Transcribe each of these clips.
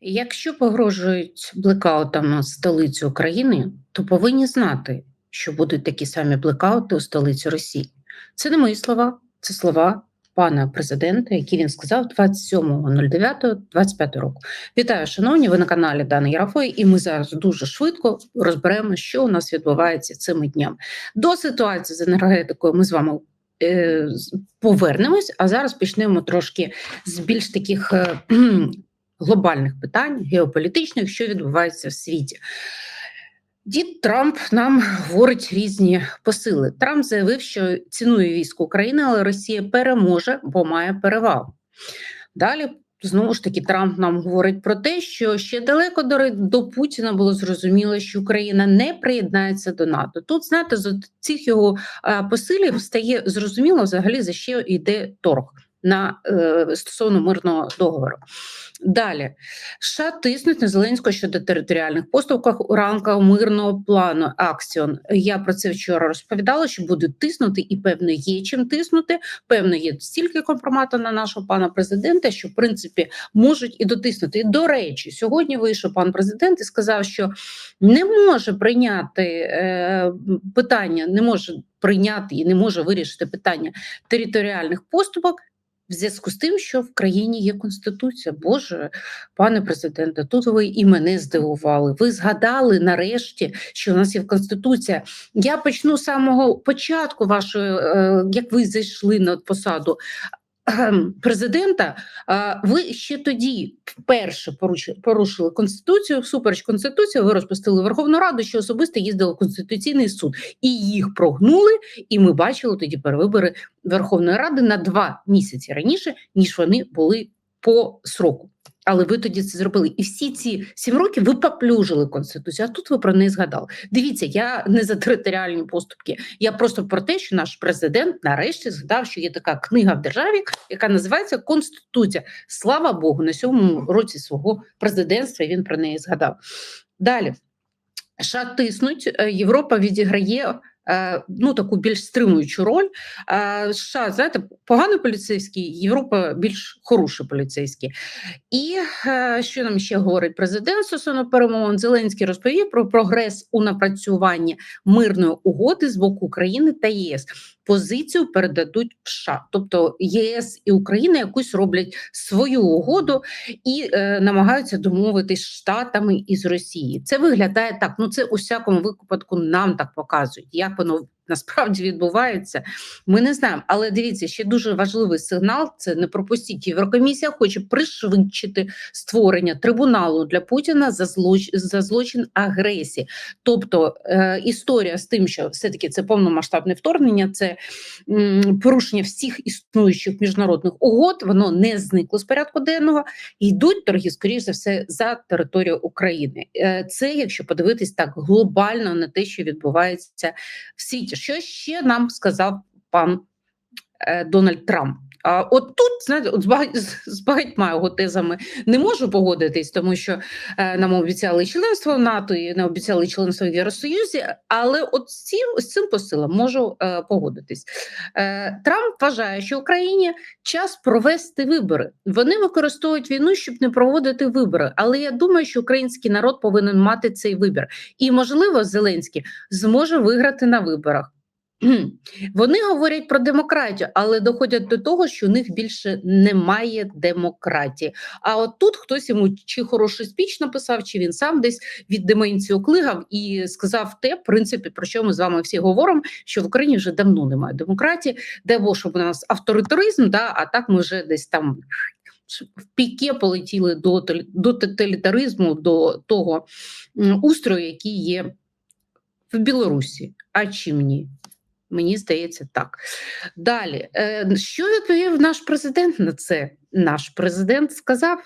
Якщо погрожують блекаутами столицю України, то повинні знати, що будуть такі самі блекаути у столиці Росії. Це не мої слова, це слова пана президента, які він сказав 27.09.25 року. Вітаю, шановні! Ви на каналі Дани Ярафой, і ми зараз дуже швидко розберемо, що у нас відбувається цими днями. До ситуації з енергетикою ми з вами. е, Повернемось, а зараз почнемо трошки з більш таких е, глобальних питань, геополітичних, що відбувається в світі. Дід Трамп нам говорить різні посили. Трамп заявив, що цінує військо України, але Росія переможе, бо має перевагу. Далі. Знову ж таки, Трамп нам говорить про те, що ще далеко до, до Путіна було зрозуміло, що Україна не приєднається до НАТО. Тут, знаєте, з цих його е, посилів стає зрозуміло взагалі за що йде торг на е, стосовно мирного договору. Далі США тиснуть на Зеленського щодо територіальних поступках у рамках мирного плану Аксіон. Я про це вчора розповідала, що будуть тиснути, і певно є чим тиснути. Певно, є стільки компромату на нашого пана президента, що в принципі можуть і дотиснути. І, до речі, сьогодні вийшов пан президент і сказав, що не може прийняти е, питання, не може прийняти і не може вирішити питання територіальних поступок. В зв'язку з тим, що в країні є конституція, Боже, пане президенте, тут ви і мене здивували. Ви згадали нарешті, що у нас є конституція. Я почну з самого початку вашої, е, як ви зайшли на посаду президента. Ви ще тоді вперше порушили конституцію. Всупереч конституції, ви розпустили Верховну Раду, що особисто їздили в Конституційний суд, і їх прогнули. І ми бачили тоді перевибори Верховної Ради на два місяці раніше, ніж вони були по сроку. Але ви тоді це зробили. І всі ці сім років ви поплюжили конституцію. А тут ви про неї згадали. Дивіться, я не за територіальні поступки. Я просто про те, що наш президент нарешті згадав, що є така книга в державі, яка називається Конституція. Слава Богу, на сьомому році свого президентства він про неї згадав. Далі. США тиснуть, е, Європа відіграє ну, таку більш стримуючу роль. Е, США, знаєте, поганий поліцейський, Європа більш хороший поліцейський. І е, що нам ще говорить президент стосовно перемовин? Зеленський розповів про прогрес у напрацюванні мирної угоди з боку України та ЄС. Позицію передадуть в США, тобто ЄС і Україна якусь роблять свою угоду і е, намагаються домовитись Штатами і з Росії. Це виглядає так. Ну це у всякому випадку нам так показують. Як воно насправді відбувається, ми не знаємо. Але дивіться, ще дуже важливий сигнал: це не пропустіть. Єврокомісія хоче пришвидшити створення трибуналу для Путіна за злоч... за злочин агресії. Тобто е, історія з тим, що все таки це повномасштабне вторгнення, це м, порушення всіх існуючих міжнародних угод. Воно не зникло з порядку денного. Йдуть торги, скоріш за все, за територію України. Е, Це якщо подивитись так глобально на те, що відбувається в світі. Що ще нам сказав пан е, Дональд Трамп? А от тут, знаєте, от з багать- з багатьма його тезами не можу погодитись, тому що е, нам обіцяли членство в НАТО і не обіцяли членство в Євросоюзі. Але от з цим, з цим посилом можу е, погодитись. Е, Трамп вважає, що Україні час провести вибори. Вони використовують війну, щоб не проводити вибори. Але я думаю, що український народ повинен мати цей вибір. І, можливо, Зеленський зможе виграти на виборах. Вони говорять про демократію, але доходять до того, що у них більше немає демократії. А от тут хтось йому чи хороший спіч написав, чи він сам десь від деменції оклигав і сказав те, в принципі, про що ми з вами всі говоримо, що в Україні вже давно немає демократії, де бо щоб у нас авторитаризм, да, а так ми вже десь там. В піке полетіли до, до тоталітаризму, до того устрою, який є в Білорусі. А чим ні? Мені здається, так. Далі, е, що відповів наш президент на це? Наш президент сказав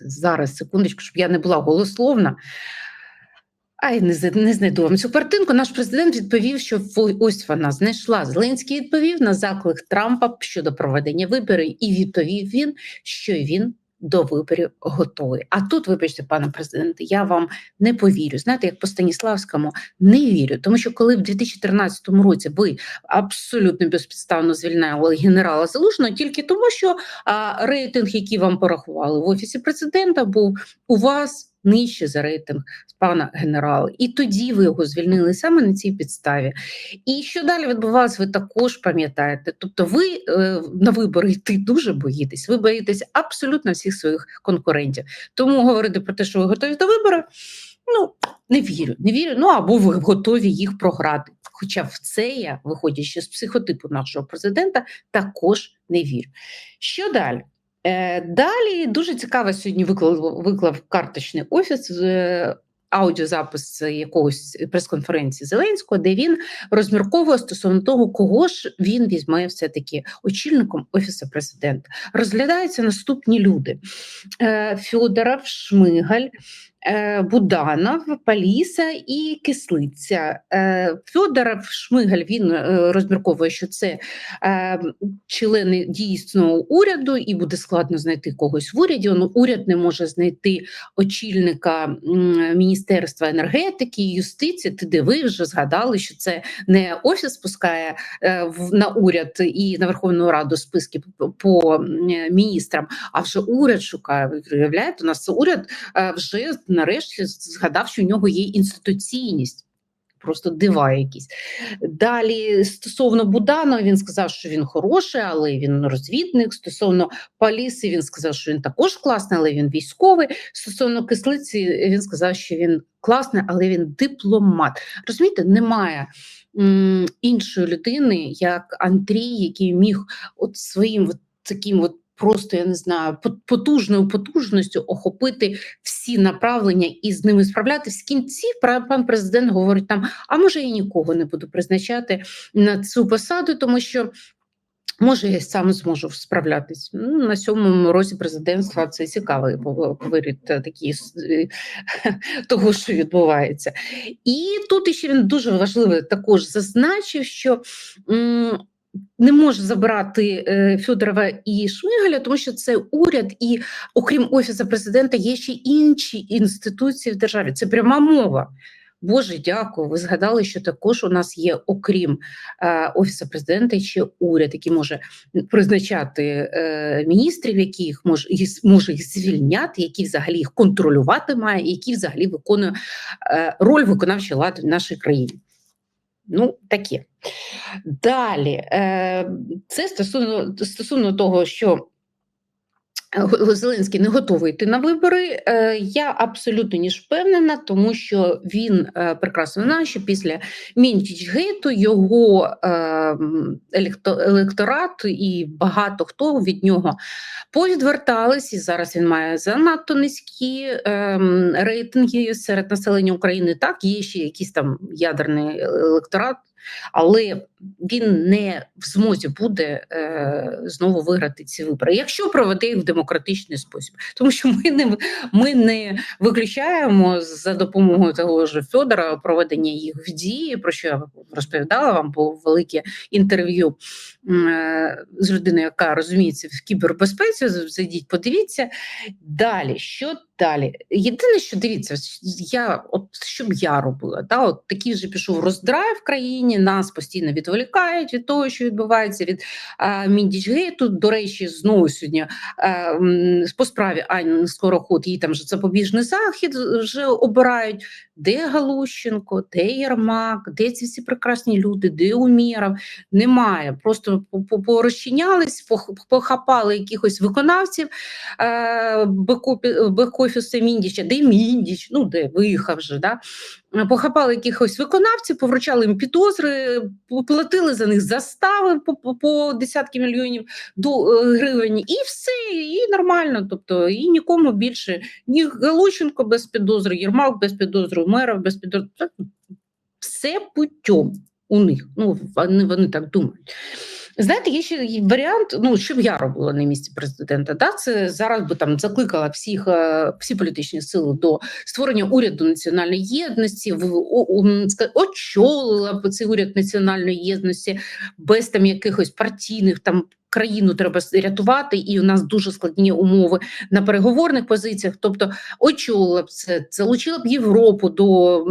зараз, секундочку, щоб я не була голословна. Ай, не, не знайду вам цю картинку. Наш президент відповів, що ось вона знайшла. Зеленський відповів на заклик Трампа щодо проведення виборів, і відповів він, що він до виборів готовий. А тут, вибачте, пане президенте, я вам не повірю. Знаєте, як по Станіславському не вірю, тому що коли в 2013 році ви абсолютно безпідставно звільняли генерала Залужного, тільки тому, що а, рейтинг, який вам порахували в офісі президента, був у вас. Нижче за рейтинг пана генерала, і тоді ви його звільнили саме на цій підставі. І що далі відбувалося, ви також пам'ятаєте. Тобто, ви е, на вибори йти дуже боїтесь. Ви боїтесь абсолютно всіх своїх конкурентів. Тому говорити про те, що ви готові до виборів, ну не вірю, не вірю. Ну або ви готові їх програти. Хоча в це я, виходячи з психотипу нашого президента, також не вірю. Що далі? Е, Далі дуже цікаво сьогодні виклав, виклав карточний офіс. Е, Аудіозапис якогось прес-конференції Зеленського, де він розмірковує стосовно того, кого ж він візьме все-таки очільником офісу президента. Розглядаються наступні люди: Е, Федоров, Шмигаль, Буданов, Паліса і Кислиця. Е, Федоров, Шмигаль він е, розмірковує, що це е, члени дійсного уряду, і буде складно знайти когось в уряді. Ну, уряд не може знайти очільника Міністерства енергетики і юстиції. Ти диви, вже згадали, що це не офіс спускає е, в- на уряд і на Верховну Раду списки по, міністрам, а вже уряд шукає. Ви уявляєте, у нас уряд е, вже нарешті згадав, що у нього є інституційність. Просто дива якісь. Далі стосовно Буданова, він сказав, що він хороший, але він розвідник. Стосовно Паліси, він сказав, що він також класний, але він військовий. Стосовно кислиці, він сказав, що він класний, але він дипломат. Розумієте, немає м, іншої людини, як Андрій, який міг от своїм от таким от. Просто я не знаю, пот- потужною потужністю охопити всі направлення і з ними справлятися. В кінці пан президент говорить там: а може я нікого не буду призначати на цю посаду, тому що. Може, я сам зможу справлятись. Ну, на сьомому році президентства це цікавий вирід такі е, того, що відбувається. І тут ще він дуже важливо також зазначив, що не може забирати е, Федорова і Шмигаля, тому що це уряд, і окрім офісу президента є ще інші інституції в державі. Це пряма мова. Боже, дякую. Ви згадали, що також у нас є, окрім е, офісу президента, ще уряд, який може призначати е, міністрів, які їх може, може їх звільняти, які взагалі їх контролювати має, які взагалі виконує е, роль виконавчої влади в нашій країні. Ну, таке. Далі, е, це стосовно, стосовно того, що Зеленський не готовий йти на вибори. Е, Я абсолютно ніж впевнена, тому що він е, прекрасно знає, що після Мінтічгейту його е, електорат і багато хто від нього повідвертались, і зараз він має занадто низькі рейтинги серед населення України. Так, є ще якийсь там ядерний електорат. Але він не в змозі буде е, знову виграти ці вибори, якщо проведе їх в демократичний спосіб, тому що ми не ми не виключаємо за допомогою того ж Федора проведення їх в дії. Про що я розповідала вам було велике інтерв'ю е, з людиною, яка розуміється в кібербезпеці. Зайдіть, подивіться далі. Що далі? Єдине, що дивіться, я от що б я робила, та от такий же пішов роздрай в країні. Нас постійно відволікають від того, що відбувається від Міндічгейту. До речі, знову сьогодні а, по справі Ані Скороход, їй там же запобіжний захід вже обирають. Де Галущенко, де Єрмак, де ці всі прекрасні люди, де Умєров? Немає. Просто по- по- порозчинялись, похапали якихось виконавців бек-офісу Міндіча, де Міндіч, ну де виїхав вже, да? Е, похапали якихось виконавців, повручали їм підозри, платили за них застави по, по, десятки мільйонів е, гривень, і все, і нормально. Тобто, і нікому більше ні Галущенко без підозри, Єрмак без підозри, Меров без підозри. Все путем у них. Ну, вони, вони так думають. Знаєте, є ще варіант, ну що б я робила на місці президента. Да, це зараз би там закликала всіх е, всі політичні сили до створення уряду національної єдності, в очолила б цей уряд національної єдності без там якихось партійних там країну треба рятувати, і у нас дуже складні умови на переговорних позиціях. Тобто, очолила б це, залучила б Європу до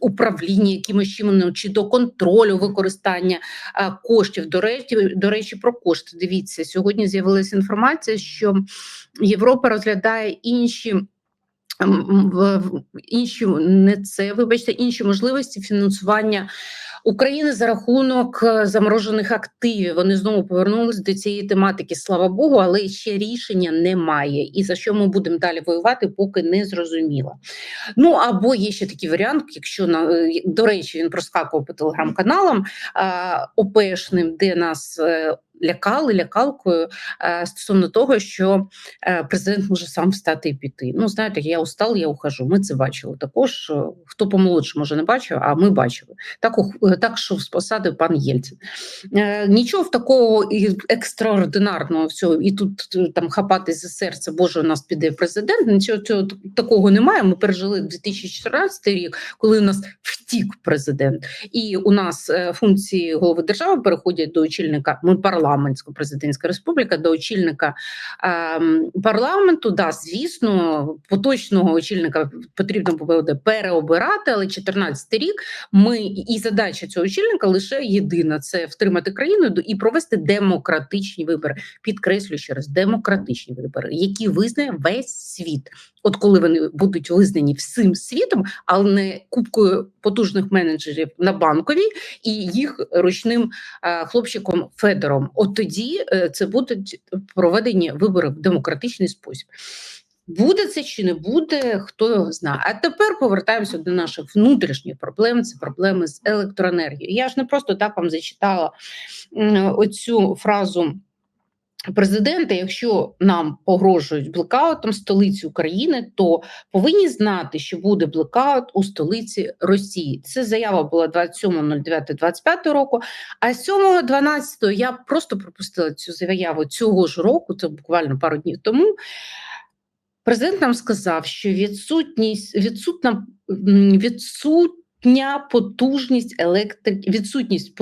управління якимось чином чи до контролю використання а, коштів. До речі, до речі, про кошти. Дивіться, сьогодні з'явилася інформація, що Європа розглядає інші. В інші не це, вибачте, інші можливості фінансування України за рахунок е, заморожених активів. Вони знову повернулись до цієї тематики. Слава Богу, але ще рішення немає. І за що ми будемо далі воювати, поки не зрозуміло. Ну або є ще такий варіант, якщо на е, до речі, він проскакував по телеграм-каналам ОПшним, де нас е, лякали лякалкою е, стосовно того, що е, президент може сам встати і піти. Ну, знаєте, я устал, я ухожу. Ми це бачили. Також е, хто помолодше, може не бачив, а ми бачили. Так так що з посади пан Єльцин. Нічого в такого екстраординарного всього, і тут там хапатись за серце, Боже, у нас піде президент. Нічого цього такого немає. Ми пережили 2014 рік, коли у нас втік президент, і у нас функції голови держави переходять до очільника ну, парламенту парламентсько-президентська республіка до очільника е, парламенту. Да, звісно, поточного очільника потрібно буде переобирати, але 14 рік ми і задача цього очільника лише єдина: це втримати країну і провести демократичні вибори. Підкреслюю ще раз демократичні вибори, які визнає весь світ. От коли вони будуть визнані всім світом, але не купкою потужних менеджерів на банковій і їх ручним е, хлопчиком Федором. От тоді е, це будуть проведені вибори в демократичний спосіб. Буде це чи не буде, хто його знає. А тепер повертаємося до наших внутрішніх проблем. Це проблеми з електроенергією. Я ж не просто так вам зачитала оцю фразу президента, якщо нам погрожують блекаутом столиці України, то повинні знати, що буде блекаут у столиці Росії. Це заява була 27.09.25 року. А 7.12 я просто пропустила цю заяву цього ж року, це буквально пару днів тому. Президент нам сказав, що відсутність відсутна відсутня потужність електрик, відсутність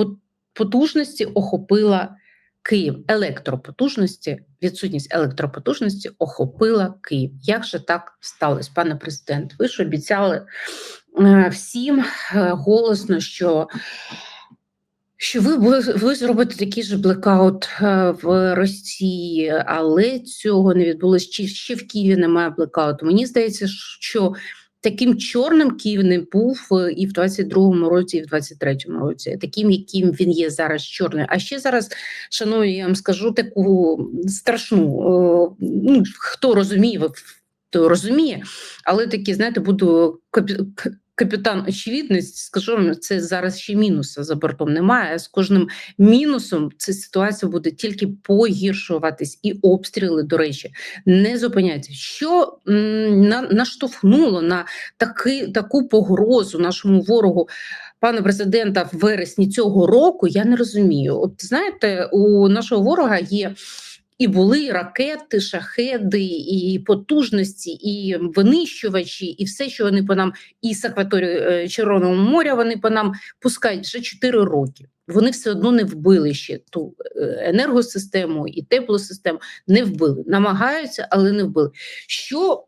потужності охопила. Київ електропотужності, відсутність електропотужності охопила Київ. Як же так сталося, пане президент? Ви ж обіцяли е, всім е, голосно, що що ви ви зробите такий же блекаут е, в Росії, але цього не відбулося. Чи ще в Києві немає блекауту? Мені здається, що таким чорним Київ не був е, і в 22-му році, і в 23-му році, таким, яким він є зараз чорним. А ще зараз, шановні, я вам скажу таку страшну. Е, ну хто розуміє, то розуміє, але такі, знаєте, буду капітан очевидність, скажу це зараз ще мінуса за бортом немає. З кожним мінусом ця ситуація буде тільки погіршуватись, і обстріли, до речі, не зупиняються. Що на, наштовхнуло на таки, таку погрозу нашому ворогу? Пане президента в вересні цього року я не розумію. От знаєте, у нашого ворога є і були ракети, шахеди, і потужності, і винищувачі, і все, що вони по нам, і з акваторії е, Червоного моря вони по нам пускають вже 4 роки. Вони все одно не вбили ще ту е, енергосистему і теплосистему, не вбили. Намагаються, але не вбили. Що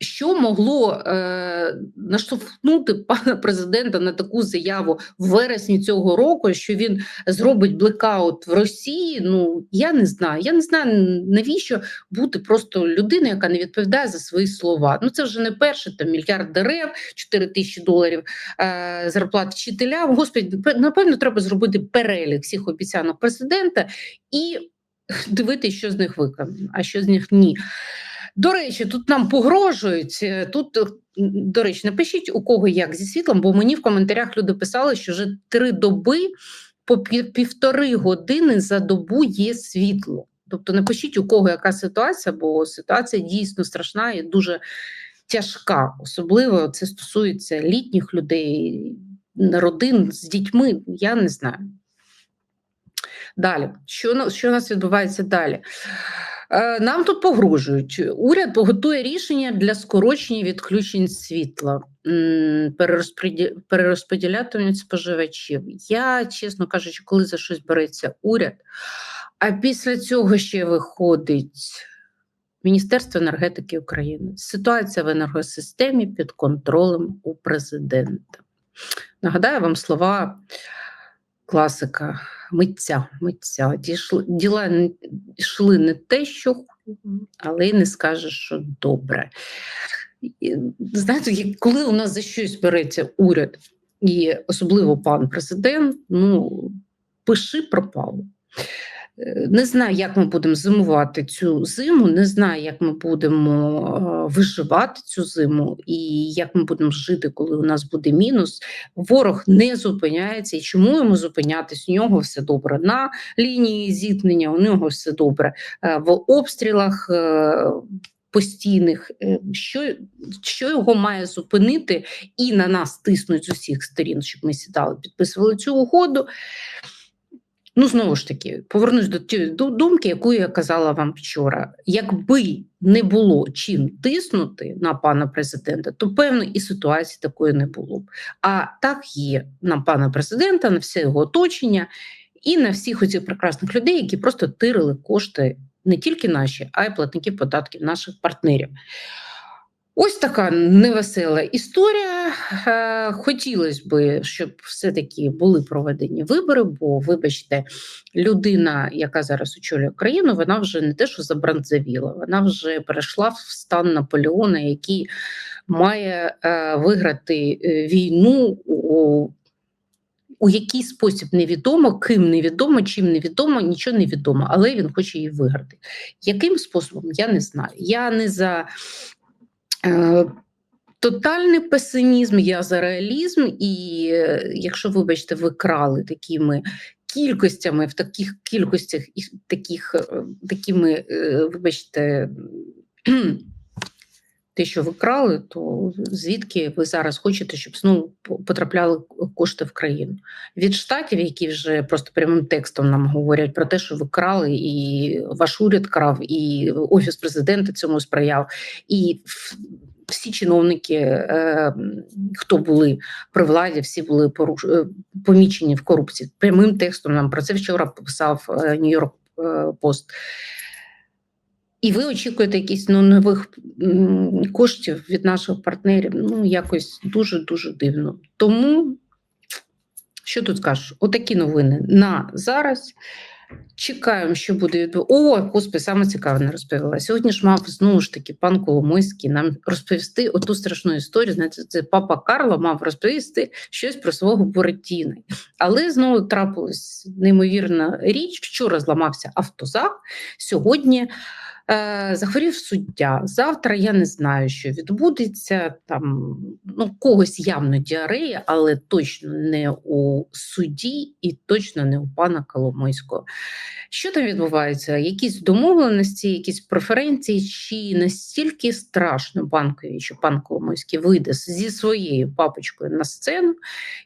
що могло е, наштовхнути пана президента на таку заяву в вересні цього року, що він зробить блекаут в Росії? Ну я не знаю. Я не знаю навіщо бути просто людиною, яка не відповідає за свої слова. Ну це вже не перше там мільярд дерев, 4 тисячі доларів е, зарплат вчителям. Господи, напевно, треба зробити перелік всіх обіцянок президента і дивитися, що з них виконано, а що з них ні. До речі, тут нам погрожують. Е, тут, е, до речі, напишіть у кого як зі світлом, бо мені в коментарях люди писали, що вже три доби по півтори години за добу є світло. Тобто напишіть, у кого яка ситуація, бо ситуація дійсно страшна і дуже тяжка. Особливо це стосується літніх людей, родин з дітьми. Я не знаю. Далі, що що у нас відбувається далі? Е, нам тут погрожують. Уряд готує рішення для скорочення відключень світла. перерозподілятимуть споживачів. Я, чесно кажучи, коли за щось береться уряд, а після цього ще виходить Міністерство енергетики України. Ситуація в енергосистемі під контролем у президента. Нагадаю вам слова класика митця. митця. Дійшли, діла йшли не те, що але й не скажеш, що добре. І, Знаєте, коли у нас за щось береться уряд, і особливо пан президент, ну пиши пропало. Не знаю, як ми будемо зимувати цю зиму, не знаю, як ми будемо е, виживати цю зиму і як ми будемо жити, коли у нас буде мінус. Ворог не зупиняється. І чому йому зупинятись? У нього все добре на лінії зіткнення, у нього все добре е, в обстрілах. е, Постійних, що, що його має зупинити і на нас тиснуть з усіх сторін, щоб ми сідали, підписували цю угоду. Ну, знову ж таки, повернусь до тієї ду- думки, яку я казала вам вчора. Якби не було чим тиснути на пана президента, то певно і ситуації такої не було б. А так є на пана президента, на все його оточення і на всіх оцих прекрасних людей, які просто тирили кошти не тільки наші, а й платників податків наших партнерів. Ось така невесела історія. Е, Хотілося б, щоб все-таки були проведені вибори, бо, вибачте, людина, яка зараз очолює країну, вона вже не те, що забранзавіла, вона вже перейшла в стан Наполеона, який має е, виграти е, війну у, у який спосіб невідомо, ким невідомо, чим невідомо, нічого не відомо, але він хоче її виграти. Яким способом, я не знаю. Я не за Тотальний песимізм, я за реалізм, і е, якщо, вибачте, ви крали такими кількостями, в таких кількостях і таких, е, такими, е, вибачте, те, що ви крали, то звідки ви зараз хочете, щоб знову потрапляли кошти в країну? Від штатів, які вже просто прямим текстом нам говорять про те, що ви крали, і ваш уряд крав, і офіс президента цьому сприяв, і всі чиновники, е, хто були при владі, всі були е, помічені в корупції. Прямим текстом нам про це вчора писав Нью-Йорк Пост. І ви очікуєте якісь ну, нових коштів від наших партнерів. Ну, якось дуже-дуже дивно. Тому, що тут скажеш? Отакі новини на зараз. Чекаємо, що буде відбуватися. О, господи, саме цікаве не розповіла. Сьогодні ж мав знову ж таки пан Коломойський нам розповісти оту страшну історію. Знаєте, це папа Карло мав розповісти щось про свого Буратіна. Але знову трапилась неймовірна річ. Вчора зламався автозак, сьогодні. Е, Захворів суддя. Завтра я не знаю, що відбудеться. Там ну когось явно діарея, але точно не у судді і точно не у пана Коломойського. Що там відбувається? Якісь домовленості, якісь преференції, чи настільки страшно банкові, що пан Коломойський вийде зі своєю папочкою на сцену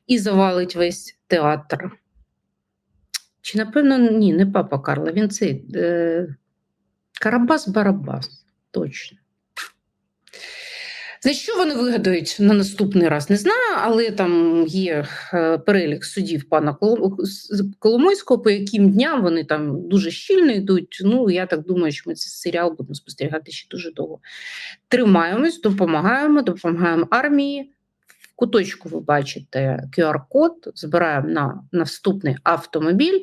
і завалить весь театр? Чи напевно ні, не папа Карло, він цей. Е, Карабас-Барабас, точно. За що вони вигадають на наступний раз, не знаю, але там є е, перелік судів пана Коломойського, по яким дням вони там дуже щільно йдуть. Ну, я так думаю, що ми цей серіал будемо спостерігати ще дуже довго. Тримаємось, допомагаємо, допомагаємо армії. В куточку ви бачите QR-код, збираємо на наступний автомобіль.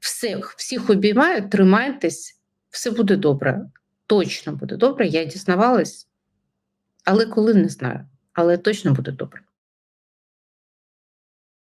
Всіх, всіх обіймаю, тримайтесь, все буде добре. Точно буде добре. Я дізнавалась, але коли не знаю. Але точно буде добре.